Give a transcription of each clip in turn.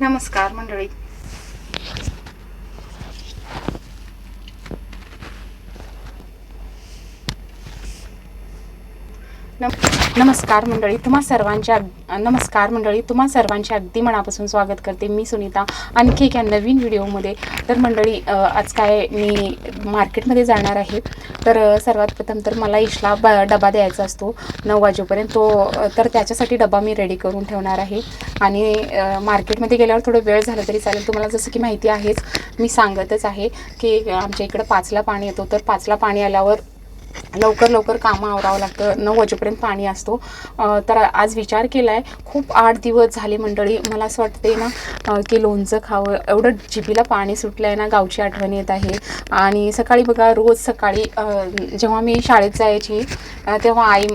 नमस्कार मंडळी. नम- नमस्कार मंडळी तुम्हा सर्वांच्या नमस्कार मंडळी तुम्हा सर्वांचे अगदी मनापासून स्वागत करते मी सुनीता. आणखी एका नवीन व्हिडिओमध्ये. तर मंडळी आज काय मी मार्केटमध्ये जाणार आहे. तर सर्वात प्रथम तर मला इशला ब डबा द्यायचा असतो नऊ वाजेपर्यंत. तो तर त्याच्यासाठी डबा मी रेडी करून ठेवणार आहे. आणि मार्केटमध्ये गेल्यावर थोडं वेळ झाला तरी चालेल. तुम्हाला जसं की माहिती आहेच मी सांगतच आहे की आमच्या इकडं पाचला पाणी येतो. तर पाचला पाणी आल्यावर लवकर लवकर कामं आवरावं लागतं. नऊ वाजेपर्यंत पाणी असतो. तर आज विचार केला आहे खूप आठ दिवस झाले मंडळी मला असं वाटते ना की लोणचं खावं. एवढं जिबीला पाणी सुटलं आहे ना गावची आठवण येत आहे. आणि सकाळी बघा रोज सकाळी जेव्हा मी शाळेत जायची तेव्हा आई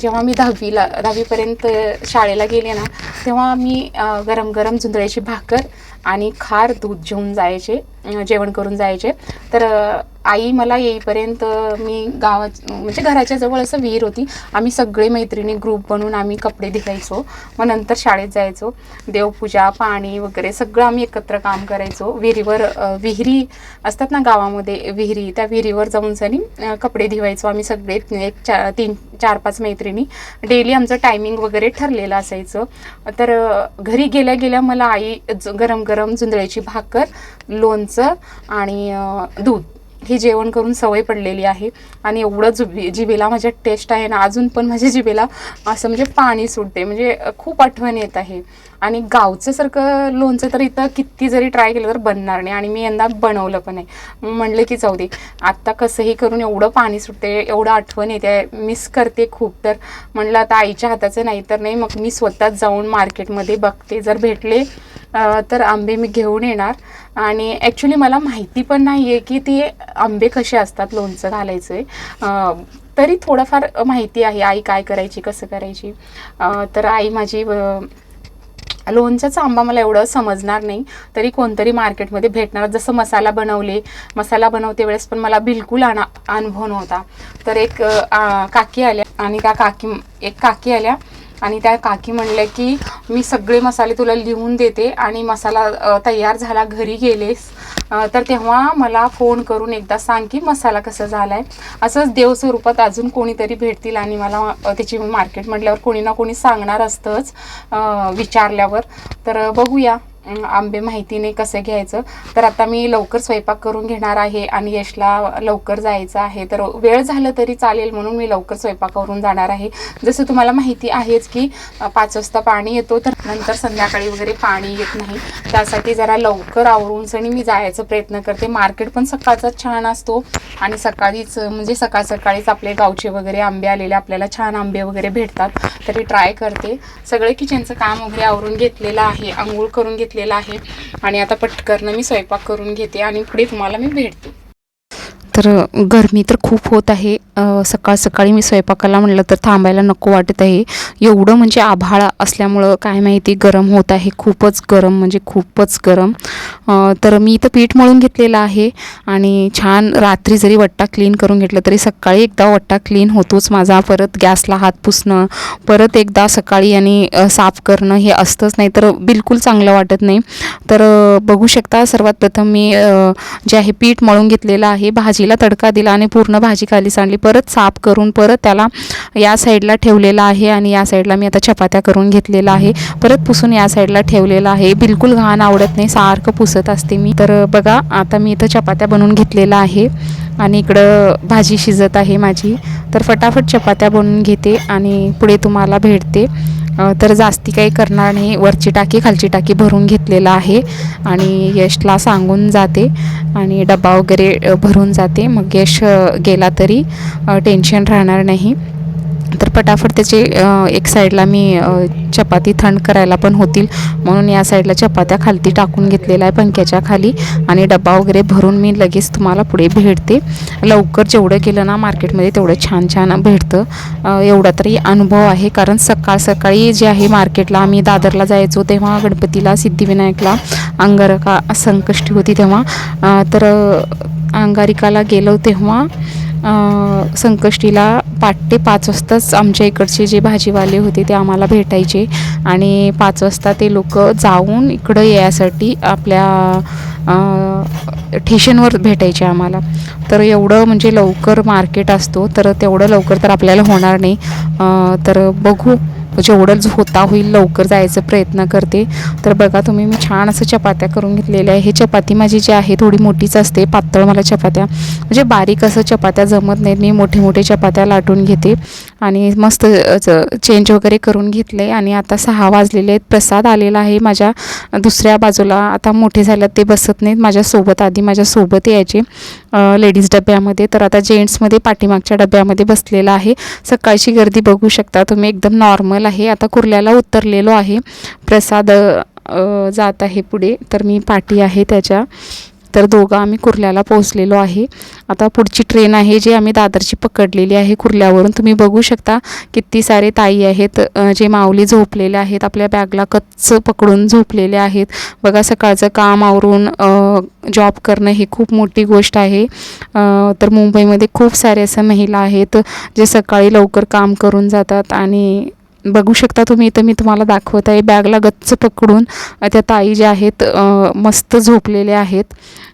जेव्हा मी दहावीला दहावीपर्यंत शाळेला गेले ना तेव्हा मी गरम गरम झुंजळ्याची भाकर आणि खार दूध घेऊन जायचे. जेवण करून जायचे. तर आई मला येईपर्यंत मी गावात म्हणजे घराच्या जवळ असं विहीर होती. आम्ही सगळे मैत्रिणी ग्रुप बनवून आम्ही कपडे धुवायचो मग नंतर शाळेत जायचो. देवपूजा पाणी वगैरे सगळं आम्ही एकत्र काम करायचो. विहिरीवर विहिरी असतात ना गावामध्ये विहिरी त्या विहिरीवर जाऊन सनी कपडे धुवायचो आम्ही सगळे. एक चा तीन चार पाच मैत्रिणी. डेली आमचं टायमिंग वगैरे ठरलेलं असायचं. तर घरी गेल्या गेल्या मला आई गरम गरम जुंदळ्याची भाकर लोण लोणचं आणि दूध. हे जेवण करून सवय पडलेली आहे. आणि एवढं जुबी जिभेला माझ्या टेस्ट आहे ना अजून पण माझ्या जिभेला असं म्हणजे पाणी सुटते. म्हणजे खूप आठवण येत आहे. आणि गावचं सारखं लोणचं तर इथं किती जरी ट्राय केलं तर बनणार नाही. आणि मी यंदा बनवलं पण आहे म्हणलं की जाऊ दे आत्ता कसंही करून एवढं पाणी सुटते एवढं आठवण येते. मिस करते खूप. तर म्हणलं आता आईच्या हाताचं नाही तर नाही मग मी स्वतःच जाऊन मार्केटमध्ये बघते. जर भेटले तर आंबे मी घेऊन येणार. आणि ॲक्च्युली मला माहिती पण नाही आहे की ते आंबे कसे असतात लोणचं घालायचं आहे तरी थोडंफार माहिती आहे आई काय करायची कसं करायची. तर आई माझी लोणच्याचा आंबा मला एवढं समजणार नाही. तरी कोणतरी मार्केटमध्ये भेटणार. जसं मसाला बनवले मसाला बनवते वेळेस पण मला बिलकुल अना अनुभव नव्हता. तर एक आ, काकी आल्या आणि त्या काकी एक काकी आल्या. आणि त्या काकी म्हणल्या की मी सगळे मसाले तुला लिहून देते आणि मसाला तयार झाला घरी गेलेस. तर तेव्हा मला फोन करून एकदा सांग की मसाला कसा झाला आहे असंच देवस्वरूपात अजून कोणीतरी भेटतील आणि मला त्याची मार्केट म्हटल्यावर कोणी ना कोणी सांगणार असतंच विचारल्यावर. तर बघूया. आंबे माहिती नाही कसं घ्यायचं? तर आता मी लवकर स्वयंपाक करून घेणार आहे आणि यशला लवकर जायचं आहे. तर वेळ झालं तरी चालेल म्हणून मी लवकर स्वयंपाक करून जाणार आहे. जसं तुम्हाला माहिती आहेच की पाच वाजता पाणी येतो तर नंतर संध्याकाळी वगैरे पाणी येत नाही. त्यासाठी जरा लवकर आवरून सणी मी जायचा प्रयत्न करते. मार्केट पण सकाळचा छान असतो आणि सकाळीच म्हणजे सकाळ सकाळीच आपले गावचे वगैरे आंबे आलेले आपल्याला छान आंबे वगैरे भेटतात. तरी ट्राय करते. सगळे किचनचं काम वगैरे आवरून घेतलेलं आहे. आंघोळ करून घेतलेला आहे. आणि आता पटकरनं मी स्वयंपाक करून घेते आणि पुढे तुम्हाला मी भेटते. तर गरमी तर खूप होत आहे. सकाळ सकाळी मी स्वयंपाकाला म्हणलं तर थांबायला नको वाटत आहे. एवढं म्हणजे आभाळ असल्यामुळं काय माहिती गरम होत आहे. खूपच गरम म्हणजे खूपच गरम. तर मी इथं पीठ मळून घेतलेलं आहे. आणि छान रात्री जरी वट्टा क्लीन करून घेतलं तरी सकाळी एकदा वट्टा क्लीन होतोच माझा. परत गॅसला हात पुसणं परत एकदा सकाळी आणि साफ करणं हे असतंच नाही तर बिलकुल चांगलं वाटत नाही. तर बघू शकता सर्वात प्रथम मी जे आहे पीठ मळून घेतलेलं आहे भाजी भाजीला तडका दिला आणि पूर्ण भाजी खाली सांडली. परत साफ करून परत त्याला या साईडला ठेवलेला आहे आणि या साईडला मी आता चपात्या करून घेतलेला आहे. परत पुसून या साईडला ठेवलेला आहे. बिलकुल घाण आवडत नाही. सारखं पुसत असते मी. तर बघा आता मी इथं चपात्या बनवून घेतलेला आहे. आणि इकडं भाजी शिजत आहे माझी. तर फटाफट चपात्या बनवून घेते आणि पुढे तुम्हाला भेटते. तर जास्ती काही करणार नाही. वरची टाकी खालची टाकी भरून घेतलेलं आहे आणि यशला सांगून जाते आणि डबा वगैरे भरून जाते. मग यश गेला तरी टेन्शन राहणार नाही. तर पटाफट त्याचे एक साईडला मी चपाती थंड करायला पण होतील. म्हणून या साईडला चपात्या खालती टाकून घेतलेल्या आहे पंख्याच्या खाली. आणि डबा वगैरे भरून मी लगेच तुम्हाला पुढे भेटते. लवकर जेवढं केलं ना मार्केटमध्ये तेवढं छान छान भेटतं. एवढा तरी अनुभव आहे. कारण सकाळ सकाळी जे आहे मार्केटला आम्ही दादरला जायचो तेव्हा गणपतीला सिद्धिविनायकला अंगारका संकष्टी होती तेव्हा. तर अंगारिकाला गेलो तेव्हा संकष्टीला संकष्टीला ते पाच वाजताच आमच्या इकडचे जे भाजीवाले होते ते आम्हाला भेटायचे. आणि पाच वाजता ते लोक जाऊन इकडं यासाठी आपल्या ठेशनवर भेटायचे आम्हाला. तर एवढं म्हणजे लवकर मार्केट असतो तर तेवढं लवकर तर आपल्याला होणार नाही. तर बघू. जेवढं होता होईल लवकर जायचा प्रयत्न करते. तर बघा तुम्ही मी छान असं चपात्या करून घेतलेल्या आहे हे चपाती माझी जी आहे थोडी मोठीच असते पातळ मला चपात्या. म्हणजे बारीक असं चपात्या जमत नाहीत मी मोठे मोठे चपात्या लाटून घेते. आणि मस्त चेंज वगैरे करून घेतले. आणि आता सहा वाजलेले आहेत प्रसाद आलेला आहे माझ्या. दुसऱ्या बाजूला आता मोठे झाल्यात ते बसत नाहीत. माझ्यासोबत आधी माझ्यासोबत यायचे लेडीज डब्यामध्ये. तर आता जेंट्समध्ये पाठीमागच्या डब्यामध्ये बसलेला आहे. सकाळची गर्दी बघू शकता तुम्ही एकदम नॉर्मल आहे. आता कुर्ल्याला उतरलेलो आहे. प्रसाद जात आहे पुढे. तर मी पाठी आहे त्याच्या. तर दोघं आम्ही कुर्ल्याला पोहोचलेलो आहे. आता पुढची ट्रेन आहे जी आम्ही दादरची पकडलेली आहे कुर्ल्यावरून. तुम्ही बघू शकता किती सारे ताई आहेत जे माऊली झोपलेले आहेत. आपल्या बॅगला कच्च पकडून झोपलेले आहेत. बघा सकाळचं काम आवरून जॉब करणं ही खूप मोठी गोष्ट आहे. तर मुंबईमध्ये खूप सारे असं महिला आहेत जे सकाळी लवकर काम करून जातात आणि बघू शकता तुम्ही इथं मी तुम्हाला दाखवत आहे बॅगला गच्च पकडून त्या ताई ज्या आहेत मस्त झोपलेल्या आहेत.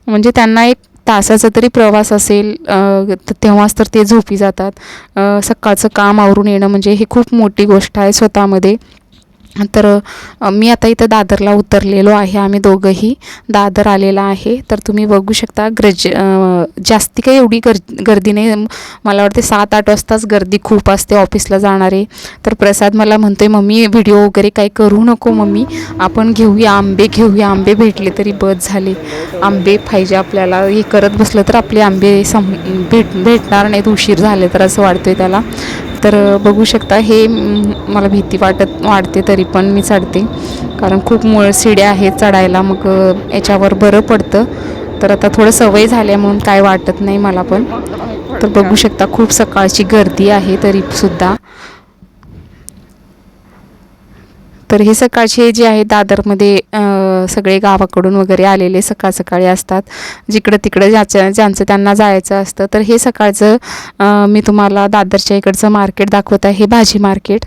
म्हणजे त्यांना एक तासाचा तरी प्रवास असेल तेव्हाच तर ते झोपी जातात. सकाळचं काम आवरून येणं म्हणजे हे खूप मोठी गोष्ट आहे स्वतःमध्ये. तर मी आता इथं दादरला उतरलेलो आहे. आम्ही दोघंही दादर आलेला आहे. तर तुम्ही बघू शकता ग्रज जास्ती काही एवढी गर गर्दी नाही. मला वाटते सात आठ वाजताच गर्दी खूप असते ऑफिसला जाणारे. तर प्रसाद मला म्हणतोय मम्मी व्हिडिओ वगैरे काही करू नको मम्मी. आपण घेऊया आंबे घेऊया आंबे भेटले तरी बस झाले. आंबे पाहिजे आपल्याला. हे करत बसलं तर आपले आंबे सम भेट भेटणार नाहीत. उशीर झाले तर असं वाटतंय त्याला. तर बघू शकता हे मला भीती वाटत वाटते तरी पण मी चढते. कारण खूप मुळ शिड्या आहेत चढायला मग याच्यावर बरं पडतं. तर आता थोडं सवय झाल्या म्हणून काय वाटत नाही मला पण. तर बघू शकता खूप सकाळची गर्दी आहे तरीसुद्धा तर हे सकाळचे जे आहे दादरमध्ये सगळे गावाकडून वगैरे आलेले सकाळ सकाळी असतात. जिकडं तिकडं ज्याच्या ज्यांचं त्यांना जायचं असतं. तर हे सकाळचं मी तुम्हाला दादरच्या इकडचं मार्केट दाखवत आहे. हे भाजी मार्केट.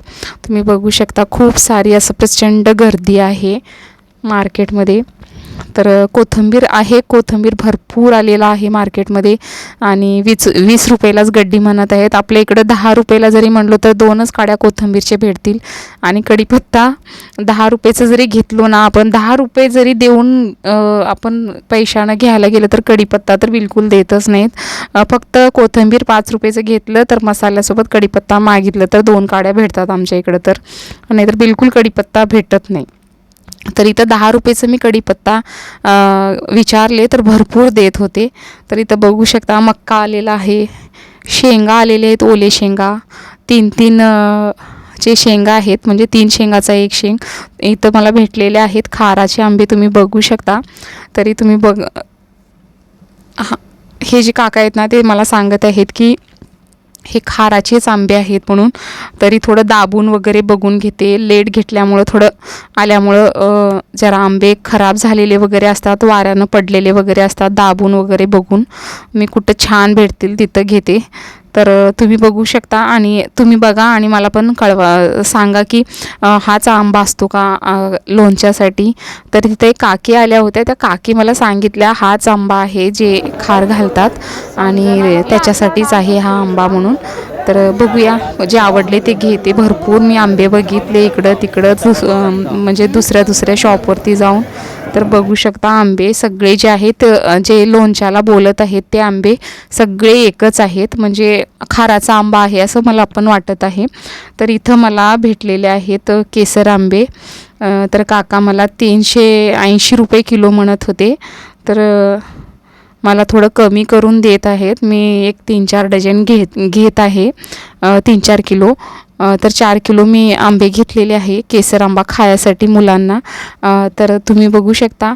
तुम्ही बघू शकता खूप सारी असं प्रचंड गर्दी आहे मार्केटमध्ये. तर कोथिंबीर आहे. कोथिंबीर भरपूर आलेला आहे मार्केटमध्ये. आणि वीस वीस रुपयालाच गड्डी म्हणत आहेत. आपल्या इकडं दहा रुपयाला जरी म्हणलो तर दोनच काड्या कोथिंबीरचे भेटतील. आणि कढीपत्ता दहा रुपयेचं जरी घेतलो ना आपण दहा रुपये जरी देऊन आपण पैशानं घ्यायला गेलं तर कढीपत्ता तर बिलकुल देतच नाहीत. फक्त कोथिंबीर पाच रुपयेचं घेतलं तर मसाल्यासोबत कढीपत्ता मागितलं तर दोन काड्या भेटतात आमच्या इकडं तर. नाहीतर बिलकुल कढीपत्ता भेटत नाही. तर इथं दहा रुपयेचं मी कढीपत्ता विचारले तर भरपूर देत होते. तर इथं बघू शकता मक्का आलेला आहे शेंगा आलेले आहेत ओले शेंगा. तीन तीन चे शेंगा आहेत म्हणजे तीन शेंगाचा एक शेंग. इथं मला भेटलेले आहेत खाराचे आंबे तुम्ही बघू शकता. तरी तुम्ही बघ हा हे जे काका आहेत ना ते मला सांगत आहेत की हे खाराचेच आंबे आहेत म्हणून. तरी थोडं दाबून वगैरे बघून घेते. लेट घेतल्यामुळं थोडं आल्यामुळं जरा आंबे खराब झालेले वगैरे असतात वाऱ्यानं पडलेले वगैरे असतात दाबून वगैरे बघून. मी कुठं छान भेटतील तिथं घेते. तर तुम्ही बघू शकता आणि तुम्ही बघा आणि मला पण कळवा. सांगा की हाच आंबा असतो का लोणच्यासाठी? तर तिथे काकी आल्या होत्या. त्या काकी मला सांगितल्या हाच आंबा आहे जे खार घालतात आणि त्याच्यासाठीच आहे हा आंबा म्हणून. तर बघूया. जे आवडले ते घेते. भरपूर मी आंबे बघितले इकडं तिकडं म्हणजे दुसऱ्या दुसऱ्या शॉपवरती जाऊन. तर बघू शकता आंबे सगळे जे आहेत जे लोणच्याला बोलत आहेत ते आंबे सगळे एकच आहेत. म्हणजे खाराचा आंबा आहे असं मला पण वाटत आहे. तर इथं मला भेटलेले आहेत केसर आंबे. तर काका मला तीनशे ऐंशी रुपये किलो म्हणत होते. तर मला थोडं कमी करून देत आहेत. मी एक तीन चार डझन घेत घेत आहे तीन चार किलो. तर चार किलो मी आंबे घेतलेले आहे केसर आंबा खायासाठी मुलांना. तर तुम्ही बघू शकता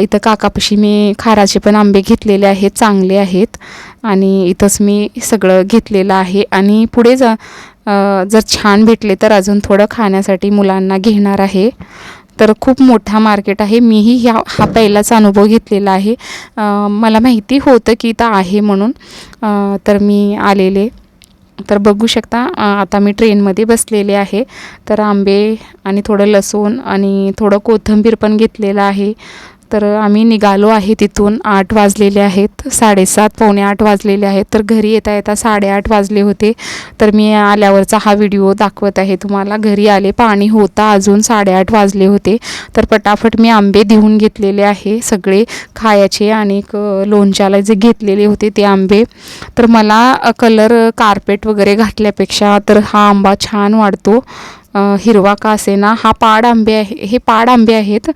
इथं काकापाशी मी खाराचे पण आंबे घेतलेले आहेत चांगले आहेत. आणि इथंच मी सगळं घेतलेलं आहे. आणि पुढे जा जर छान भेटले तर अजून थोडं खाण्यासाठी मुलांना घेणार आहे. तर खूप मोठा मार्केट आहे. मीही ह्या हा पहिलाच अनुभव घेतलेला आहे. मला माहिती होतं की इथं आहे म्हणून. तर मी आलेले. तर बघू शकता आता मी ट्रेनमध्ये बसलेले आहे. तर आंबे आणि थोडं लसूण आणि थोडं कोथिंबीर पण घेतलेलं आहे. तर आम्ही निघालो आहे तिथून आठ वाजलेले आहेत साडेसात पावणे आठ वाजलेले आहेत. तर घरी येता येता साडेआठ वाजले होते. तर मी आल्यावरचा हा व्हिडिओ दाखवत आहे तुम्हाला. घरी आले पाणी होता अजून साडेआठ वाजले होते. तर पटाफट मी आंबे देऊन घेतलेले आहे सगळे खायचे आणि एक लोणच्याला जे घेतलेले होते ते आंबे. तर मला कलर कार्पेट वगैरे घातल्यापेक्षा तर हा आंबा छान वाढतो. हिरवा का असेना हा पाड आंबे आहे हे पाड आंबे आहेत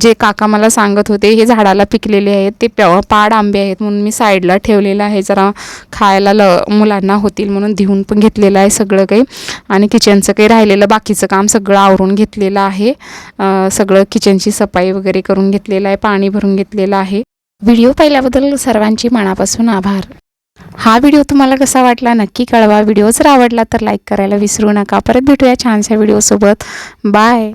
जे काका मला सांगत होते हे झाडाला पिकलेले आहेत ते प पाड आंबे आहेत म्हणून मी साईडला ठेवलेलं आहे. जरा खायला ल मुलांना होतील म्हणून देऊन पण घेतलेलं आहे सगळं काही. आणि किचनचं काही राहिलेलं बाकीचं काम सगळं आवरून घेतलेलं आहे. सगळं किचनची सफाई वगैरे करून घेतलेलं आहे पाणी भरून घेतलेलं आहे. व्हिडिओ पाहिल्याबद्दल सर्वांची मनापासून आभार. हा व्हिडिओ तुम्हाला कसा वाटला नक्की कळवा. व्हिडिओ जर आवडला तर लाईक करायला विसरू नका. परत भेटूया छानशा व्हिडिओसोबत बाय